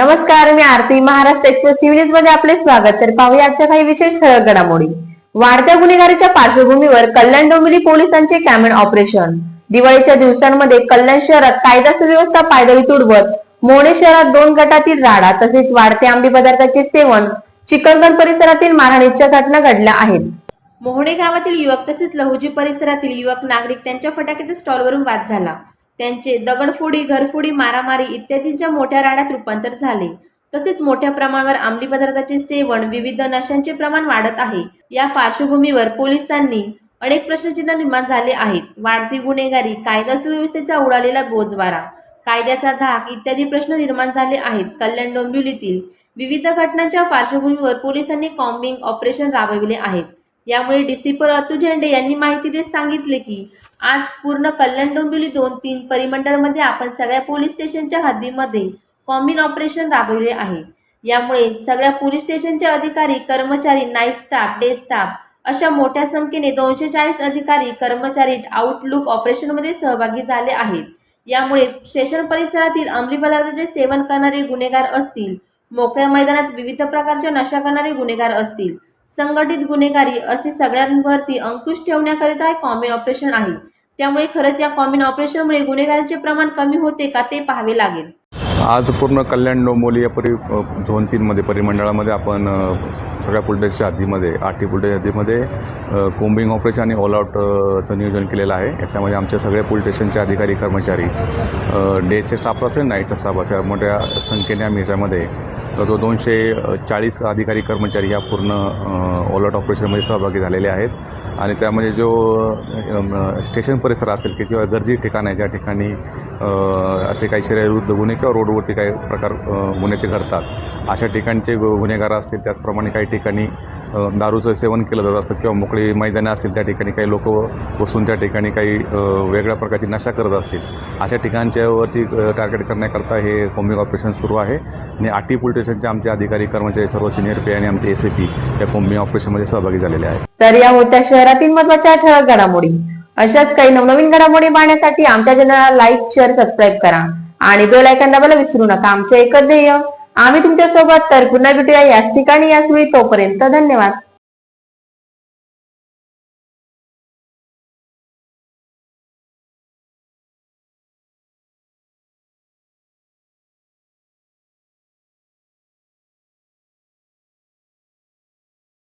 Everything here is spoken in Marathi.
नमस्कार मी आरती महाराष्ट्र एक्सप्रेस न्यूजमध्ये आपले स्वागत. तर पाहूया आजच्या काही विशेष ठळक घडामोडी. वाढत्या गुन्हेगारीच्या पार्श्वभूमीवर कल्याण डोंबिवली पोलिसांचे कॅमेन ऑपरेशन. दिवाळीच्या दिवसांमध्ये कल्याण शहरात कायदा सुव्यवस्था पायदळी तुडवत मोणे शहरात दोन गटातील राडा तसेच वाढते आंबे पदार्थाचे सेवन चिकलगण परिसरातील मारहाणीच्या घटना घडल्या आहेत. मोहणे गावातील युवक तसेच लहुजी परिसरातील युवक नागरिक त्यांच्या फटाक्याच्या स्टॉलवरून वाद झाला. त्यांचे दगडफोडी घरफोडी मारामारी इत्यादींच्या मोठ्या राड्यात रूपांतर झाले. तसेच मोठ्या प्रमाणावर अंमली पदार्थाचे सेवन विविध नशांचे प्रमाण वाढत आहे. या पार्श्वभूमीवर पोलिसांनी अनेक प्रश्नचिन्ह निर्माण झाले आहेत. वाढती गुन्हेगारी कायदा सुव्यवस्थेचा उडालेला बोजवारा कायद्याचा धाक इत्यादी प्रश्न निर्माण झाले आहेत. कल्याण डोंबिवलीतील विविध घटनांच्या पार्श्वभूमीवर पोलिसांनी कॉम्बिंग ऑपरेशन राबविले आहेत. यामुळे डिसिपल अतु झेंडे यांनी माहिती देत सांगितले की आज पूर्ण कल्याण डोंबिवली दोन तीन परिमंडळामध्ये आपण सगळ्या पोलीस स्टेशनच्या हद्दीमध्ये कॉम्बिन ऑपरेशन राबविले आहे. यामुळे सगळ्या पोलीस स्टेशनचे अधिकारी कर्मचारी नाईट स्टाफ डे स्टाफ अशा मोठ्या संख्येने दोनशे चाळीस अधिकारी कर्मचारी आउटलुक ऑपरेशनमध्ये सहभागी झाले आहेत. यामुळे स्टेशन परिसरातील अंमली पदार्थाचे सेवन करणारे गुन्हेगार असतील मोकळ्या मैदानात विविध प्रकारच्या नशा करणारे गुन्हेगार असतील संघटित गुन्हेगारी असे सगळ्यांवरती अंकुश ठेवण्याकरिता हे ऑपरेशन आहे. त्यामुळे खरंच या कॉमिन ऑपरेशनमुळे गुन्हेगारांचे प्रमाण कमी होते का ते पाहावे लागेल. आज पूर्ण कल्याण डोंबोली या परि झोन तीनमध्ये परिमंडळामध्ये आपण सगळ्या पुलटेच्या हद्दीमध्ये आठी पुलटेच्या हद्दीमध्ये कोंबिंग कोम्बिंग ऑपरेशन आणि ऑल आउटचं नियोजन केलेलं आहे. याच्यामध्ये आमचे सगळे पोलीस अधिकारी कर्मचारी डेचे स्टाफ असेल नाईटचा स्टाफ असेल मोठ्या संख्येने आम्ही याच्यामध्ये तो दोनशे चाळीस अधिकारी कर्मचारी या पूर्ण ऑल आउट ऑपरेशनमध्ये सहभागी झालेले आहेत. आणि त्यामध्ये जो स्टेशन परिसर असेल की किंवा दर्जी ठिकाण आहे ज्या ठिकाणी असे काही शरीरविरुद्ध गुन्हे किंवा रोडवरती काही प्रकार गुन्ह्याचे घडतात अशा ठिकाणचे गुन्हेगार असतील त्याचप्रमाणे काही ठिकाणी दारूचं सेवन केलं जात असतं किंवा मोकळी मैदानं असतील त्या ठिकाणी काही लोक बसून त्या ठिकाणी काही वेगळ्या प्रकारची नशा करत असतील अशा ठिकाणच्यावरती टार्गेट करण्याकरता हे कॉम्बिंग ऑपरेशन सुरू आहे. आणि आटी पोलीस स्टेशनचे आमचे अधिकारी कर्मचारी सर्व सिनियर पी आणि आमचे एस पी या कोंबी ऑपरेशनमध्ये सहभागी झालेले आहेत. तर या होत्या शहरातील महत्त्वाच्या ठळक घडामोडी. अशाच काही नवनवीन घडामोडी पाहण्यासाठी आमच्या चॅनलला लाईक शेअर सबस्क्राईब करा. आणि बेल आयकॉन दाबायला विसरू नका. आमचे एकच ध्येय आम्ही तुमच्यासोबत तर पुन्हा भेटूया याच ठिकाणी याच वेळी तोपर्यंत धन्यवाद.